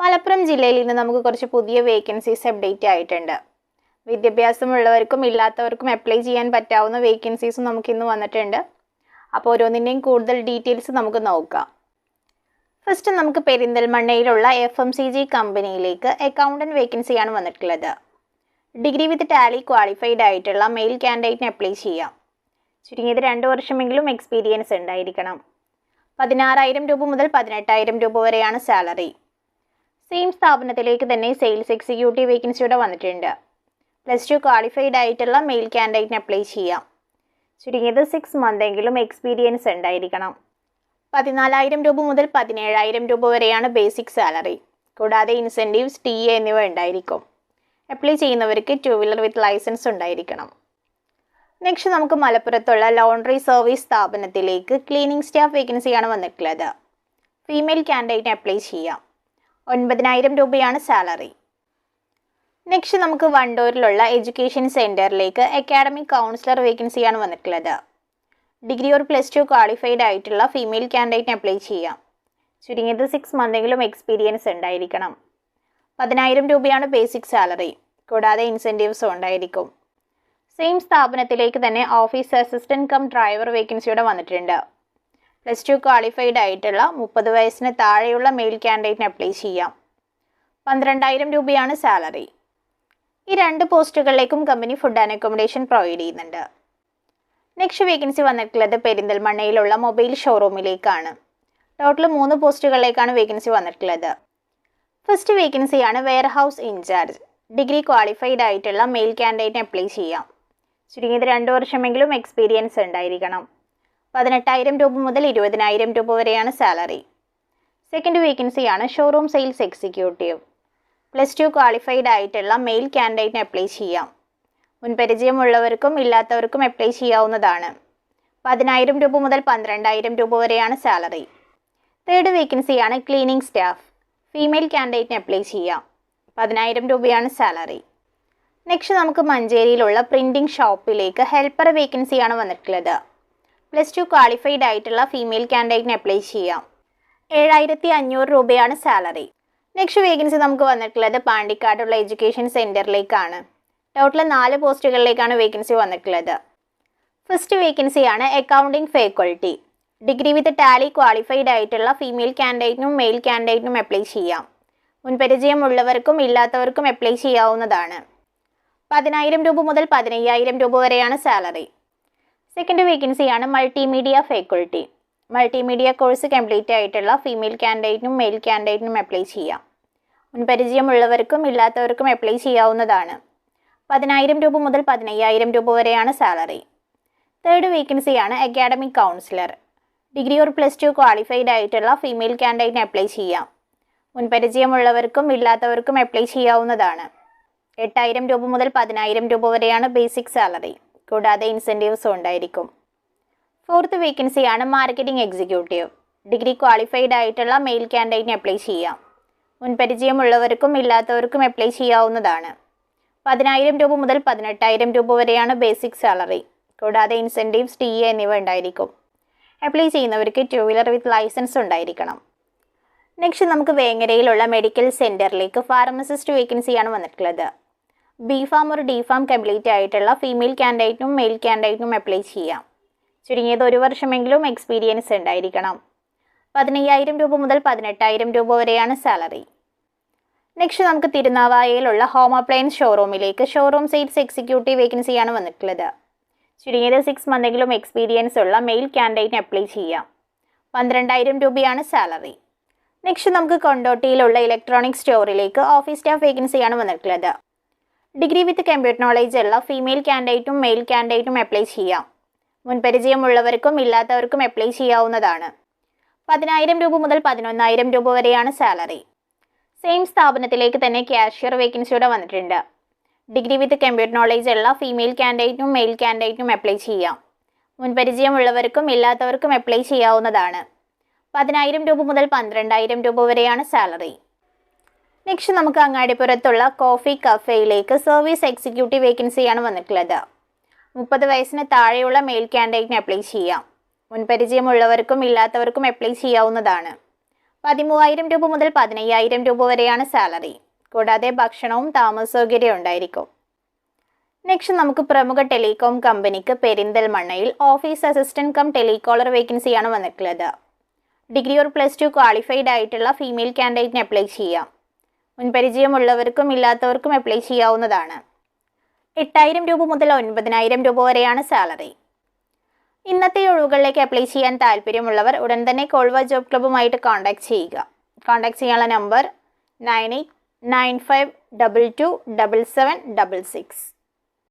മലപ്പുറം ജില്ലയിൽ ഇന്ന് നമുക്ക് കുറച്ച് പുതിയ വേക്കൻസീസ് അപ്ഡേറ്റ് ആയിട്ടുണ്ട്. വിദ്യാഭ്യാസമുള്ളവർക്കും ഇല്ലാത്തവർക്കും അപ്ലൈ ചെയ്യാൻ പറ്റാവുന്ന വേക്കൻസീസും നമുക്ക് ഇന്ന് വന്നിട്ടുണ്ട്. അപ്പോൾ ഓരോന്നിന്റെയും കൂടുതൽ ഡീറ്റെയിൽസ് നമുക്ക് നോക്കാം. ഫസ്റ്റ് നമുക്ക് പെരിന്തൽമണ്ണയിലുള്ള എഫ് എം സി ജി കമ്പനിയിലേക്ക് അക്കൗണ്ടന്റ് വേക്കൻസിയാണ് വന്നിട്ടുള്ളത്. ഡിഗ്രി വിത്ത് ടാലി ക്വാളിഫൈഡ് ആയിട്ടുള്ള മെയിൽ കാൻഡിഡേറ്റിന് അപ്ലൈ ചെയ്യാം. ചുരുങ്ങിയത് രണ്ട് വർഷമെങ്കിലും എക്സ്പീരിയൻസ് ഉണ്ടായിരിക്കണം. പതിനാറായിരം രൂപ മുതൽ പതിനെട്ടായിരം രൂപ വരെയാണ് സാലറി സെയിം സ്ഥാപനത്തിലേക്ക് തന്നെ സെയിൽസ് എക്സിക്യൂട്ടീവ് വേക്കൻസിയുടെ വന്നിട്ടുണ്ട്. പ്ലസ് ടു ക്വാളിഫൈഡ് ആയിട്ടുള്ള മെയിൽ കാൻഡിഡേറ്റിന് അപ്ലൈ ചെയ്യാം. ചുരുങ്ങിയത് സിക്സ് മന്ത് എങ്കിലും എക്സ്പീരിയൻസ് ഉണ്ടായിരിക്കണം. പതിനാലായിരം രൂപ മുതൽ പതിനേഴായിരം രൂപ വരെയാണ് ബേസിക് സാലറി കൂടാതെ ഇൻസെന്റീവ്സ് ടി എ എന്നിവ ഉണ്ടായിരിക്കും. അപ്ലൈ ചെയ്യുന്നവർക്ക് ടു വീലർ വിത്ത് ലൈസൻസ് ഉണ്ടായിരിക്കണം. നെക്സ്റ്റ് നമുക്ക് മലപ്പുറത്തുള്ള ലോണ്ടറി സർവീസ് സ്ഥാപനത്തിലേക്ക് ക്ലീനിങ് സ്റ്റാഫ് വേക്കൻസിയാണ് വന്നിട്ടുള്ളത്. ഫീമെയിൽ കാൻഡിഡേറ്റിന് അപ്ലൈ ചെയ്യാം. ഒൻപതിനായിരം രൂപയാണ് സാലറി. നെക്സ്റ്റ് നമുക്ക് വണ്ടൂരിലുള്ള എഡ്യൂക്കേഷൻ സെന്ററിലേക്ക് അക്കാഡമിക് കൗൺസിലർ വേക്കൻസിയാണ് വന്നിട്ടുള്ളത്. ഡിഗ്രി ഒരു പ്ലസ് ടു ക്വാളിഫൈഡ് ആയിട്ടുള്ള ഫീമെയിൽ കാൻഡിഡേറ്റിന് അപ്ലൈ ചെയ്യാം. ചുരുങ്ങിയത് സിക്സ് മന്തെങ്കിലും എക്സ്പീരിയൻസ് ഉണ്ടായിരിക്കണം. പതിനായിരം രൂപയാണ് ബേസിക് സാലറി കൂടാതെ ഇൻസെന്റീവ്സും ഉണ്ടായിരിക്കും. സെയിം സ്ഥാപനത്തിലേക്ക് തന്നെ ഓഫീസ് അസിസ്റ്റന്റ് കം ഡ്രൈവർ വേക്കൻസിയുടെ വന്നിട്ടുണ്ട്. പ്ലസ് ടു ക്വാളിഫൈഡ് ആയിട്ടുള്ള മുപ്പത് വയസ്സിന് താഴെയുള്ള മെയിൽ ക്യാൻഡിഡേറ്റിന് അപ്ലൈ ചെയ്യാം. പന്ത്രണ്ടായിരം രൂപയാണ് സാലറി ഈ രണ്ട് പോസ്റ്റുകളിലേക്കും company food and accommodation provide ചെയ്യുന്നുണ്ട്. നെക്സ്റ്റ് വേക്കൻസി വന്നിട്ടുള്ളത് പെരിന്തൽമണ്ണയിലുള്ള മൊബൈൽ ഷോറൂമിലേക്കാണ് ടോട്ടൽ മൂന്ന് പോസ്റ്റുകളിലേക്കാണ് വേക്കൻസി വന്നിട്ടുള്ളത്. ഫസ്റ്റ് വേക്കൻസിയാണ് warehouse in charge degree qualified ആയിട്ടുള്ള മെയിൽ ക്യാൻഡിഡേറ്റിന് അപ്ലൈ ചെയ്യാം. ചുരുങ്ങിയത് രണ്ട് വർഷമെങ്കിലും എക്സ്പീരിയൻസ് ഉണ്ടായിരിക്കണം. പതിനെട്ടായിരം രൂപ മുതൽ ഇരുപതിനായിരം രൂപ വരെയാണ് സാലറി സെക്കൻഡ് വേക്കൻസിയാണ് showroom sales executive plus two qualified ആയിട്ടുള്ള മെയിൽ ക്യാൻഡിഡേറ്റിന് അപ്ലൈ ചെയ്യാം. മുൻപരിചയമുള്ളവർക്കും ഇല്ലാത്തവർക്കും അപ്ലൈ ചെയ്യാവുന്നതാണ്. പതിനായിരം രൂപ മുതൽ പന്ത്രണ്ടായിരം രൂപ വരെയാണ് സാലറി തേർഡ് വേക്കൻസിയാണ് ക്ലീനിങ് സ്റ്റാഫ് ഫീമെയിൽ ക്യാൻഡിഡേറ്റിന് അപ്ലൈ ചെയ്യാം. പതിനായിരം രൂപയാണ് സാലറി നെക്സ്റ്റ് നമുക്ക് മഞ്ചേരിയിലുള്ള പ്രിന്റിംഗ് ഷോപ്പിലേക്ക് ഹെൽപ്പർ വേക്കൻസിയാണ് വന്നിട്ടുള്ളത്. പ്ലസ് ടു ക്വാളിഫൈഡ് ആയിട്ടുള്ള ഫീമെയിൽ കാൻഡിഡേറ്റിന് അപ്ലൈ ചെയ്യാം. ഏഴായിരത്തി അഞ്ഞൂറ് രൂപയാണ് സാലറി നെക്സ്റ്റ് വേക്കൻസി നമുക്ക് വന്നിട്ടുള്ളത് പാണ്ടിക്കാടുള്ള എഡ്യൂക്കേഷൻ സെന്ററിലേക്കാണ് ടോട്ടൽ നാല് പോസ്റ്റുകളിലേക്കാണ് വേക്കൻസി വന്നിട്ടുള്ളത്. ഫസ്റ്റ് വേക്കൻസിയാണ് accounting faculty degree with Tally qualified ആയിട്ടുള്ള ഫീമെയിൽ കാൻഡിഡേറ്റിനും മെയിൽ കാൻഡിഡേറ്റിനും അപ്ലൈ ചെയ്യാം. മുൻപരിചയമുള്ളവർക്കും ഇല്ലാത്തവർക്കും അപ്ലൈ ചെയ്യാവുന്നതാണ്. പതിനായിരം രൂപ മുതൽ പതിനയ്യായിരം രൂപ വരെയാണ് സാലറി സെക്കൻഡ് വേക്കൻസിയാണ് multimedia faculty multimedia course complete ആയിട്ടുള്ള ഫീമെയിൽ കാൻഡിഡേറ്റിനും മെയിൽ കാൻഡിഡേറ്റിനും അപ്ലൈ ചെയ്യാം. മുൻപരിചയമുള്ളവർക്കും ഇല്ലാത്തവർക്കും അപ്ലൈ ചെയ്യാവുന്നതാണ്. പതിനായിരം രൂപ മുതൽ പതിനയ്യായിരം രൂപ വരെയാണ് സാലറി തേർഡ് വേക്കൻസിയാണ് academic counsellor degree or plus two qualified ആയിട്ടുള്ള ഫീമെയിൽ കാൻഡിഡേറ്റിന് അപ്ലൈ ചെയ്യാം. മുൻപരിചയമുള്ളവർക്കും ഇല്ലാത്തവർക്കും അപ്ലൈ ചെയ്യാവുന്നതാണ്. എട്ടായിരം രൂപ മുതൽ പതിനായിരം രൂപ വരെയാണ് ബേസിക് സാലറി കൂടാതെ ഇൻസെന്റീവ്സും ഉണ്ടായിരിക്കും. ഫോർത്ത് വേക്കൻസിയാണ് മാർക്കറ്റിംഗ് എക്സിക്യൂട്ടീവ് ഡിഗ്രി ക്വാളിഫൈഡ് ആയിട്ടുള്ള മെയിൽ ക്യാൻഡിഡേറ്റിന് അപ്ലൈ ചെയ്യാം. മുൻപരിചയമുള്ളവർക്കും ഇല്ലാത്തവർക്കും അപ്ലൈ ചെയ്യാവുന്നതാണ്. പതിനായിരം രൂപ മുതൽ പതിനെട്ടായിരം രൂപ വരെയാണ് ബേസിക് സാലറി കൂടാതെ ഇൻസെന്റീവ്സ് ടി എ എന്നിവ ഉണ്ടായിരിക്കും. അപ്ലൈ ചെയ്യുന്നവർക്ക് ടു വീലർ വിത്ത് ലൈസൻസ് ഉണ്ടായിരിക്കണം. നെക്സ്റ്റ് നമുക്ക് വേങ്ങരയിലുള്ള മെഡിക്കൽ സെന്ററിലേക്ക് ഫാർമസിസ്റ്റ് വേക്കൻസിയാണ് വന്നിട്ടുള്ളത്. ബി ഫാം ഒരു ഡി ഫാം കംപ്ലീറ്റ് ആയിട്ടുള്ള ഫീമെയിൽ കാൻഡിഡേറ്റിനും മെയിൽ കാൻഡിഡേറ്റിനും അപ്ലൈ ചെയ്യാം. ചുരുങ്ങിയത് ഒരു വർഷമെങ്കിലും എക്സ്പീരിയൻസ് ഉണ്ടായിരിക്കണം. പതിനയ്യായിരം രൂപ മുതൽ പതിനെട്ടായിരം രൂപ വരെയാണ് സാലറി നെക്സ്റ്റ് നമുക്ക് തിരുനാവായയിലുള്ള ഹോം അപ്ലയൻസ് ഷോറൂമിലേക്ക് ഷോറൂം സെയിൽസ് എക്സിക്യൂട്ടീവ് വേക്കൻസിയാണ് വന്നിട്ടുള്ളത്. ചുരുങ്ങിയത് സിക്സ് മന്തെങ്കിലും എക്സ്പീരിയൻസ് ഉള്ള മെയിൽ ക്യാൻഡിഡേറ്റിന് അപ്ലൈ ചെയ്യാം. പന്ത്രണ്ടായിരം രൂപയാണ് സാലറി നെക്സ്റ്റ് നമുക്ക് കൊണ്ടോട്ടിയിലുള്ള ഇലക്ട്രോണിക് സ്റ്റോറിലേക്ക് ഓഫീസ് സ്റ്റാഫ് വേക്കൻസിയാണ് വന്നിട്ടുള്ളത്. ഡിഗ്രി വിത്ത് കമ്പ്യൂട്ടർ നോളേജ് ഉള്ള ഫീമെയിൽ കാൻഡിഡേറ്റും മെയിൽ കാൻഡിഡേറ്റും അപ്ലൈ ചെയ്യാം. മുൻപരിചയമുള്ളവർക്കും ഇല്ലാത്തവർക്കും അപ്ലൈ ചെയ്യാവുന്നതാണ്. പതിനായിരം രൂപ മുതൽ പതിനൊന്നായിരം രൂപ വരെയാണ് സാലറി സെയിം സ്ഥാപനത്തിലേക്ക് തന്നെ ക്യാഷ്യർ വേക്കൻസിയുടെ വന്നിട്ടുണ്ട്. ഡിഗ്രി വിത്ത് കമ്പ്യൂട്ടർ നോളേജ് ഉള്ള ഫീമെയിൽ കാൻഡിഡേറ്റും മെയിൽ കാൻഡിഡേറ്റും അപ്ലൈ ചെയ്യാം. മുൻപരിചയമുള്ളവർക്കും ഇല്ലാത്തവർക്കും അപ്ലൈ ചെയ്യാവുന്നതാണ്. പതിനായിരം രൂപ മുതൽ പന്ത്രണ്ടായിരം രൂപ വരെയാണ് സാലറി നെക്സ്റ്റ് നമുക്ക് അങ്ങാടിപ്പുറത്തുള്ള കോഫി കഫേയിലേക്ക് സർവീസ് എക്സിക്യൂട്ടീവ് വേക്കൻസിയാണ് വന്നിട്ടുള്ളത്. മുപ്പത് വയസ്സിന് താഴെയുള്ള മെയിൽ ക്യാൻഡിഡേറ്റിന് അപ്ലൈ ചെയ്യാം. മുൻപരിചയമുള്ളവർക്കും ഇല്ലാത്തവർക്കും അപ്ലൈ ചെയ്യാവുന്നതാണ്. പതിമൂവായിരം രൂപ മുതൽ പതിനയ്യായിരം രൂപ വരെയാണ് സാലറി കൂടാതെ ഭക്ഷണവും താമസ സൗകര്യവും ഉണ്ടായിരിക്കും. നെക്സ്റ്റ് നമുക്ക് പ്രമുഖ ടെലികോം കമ്പനിക്ക് പെരിന്തൽമണ്ണയിൽ ഓഫീസ് അസിസ്റ്റന്റ് കം ടെലികോളർ വേക്കൻസിയാണ് വന്നിട്ടുള്ളത്. Degree or plus two qualified ആയിട്ടുള്ള ഫീമെയിൽ കാൻഡിഡേറ്റിന് അപ്ലൈ ചെയ്യാം. മുൻപരിചയമുള്ളവർക്കും ഇല്ലാത്തവർക്കും അപ്ലൈ ചെയ്യാവുന്നതാണ്. എട്ടായിരം രൂപ മുതൽ ഒൻപതിനായിരം രൂപ വരെയാണ് സാലറി ഇന്നത്തെ ഒഴിവുകളിലേക്ക് അപ്ലൈ ചെയ്യാൻ താല്പര്യമുള്ളവർ ഉടൻ തന്നെ കോൾവ ജോബ് ക്ലബ്ബുമായിട്ട് കോൺടാക്ട് ചെയ്യുക. കോൺടാക്ട് ചെയ്യാനുള്ള number nine eight nine five double two double seven double six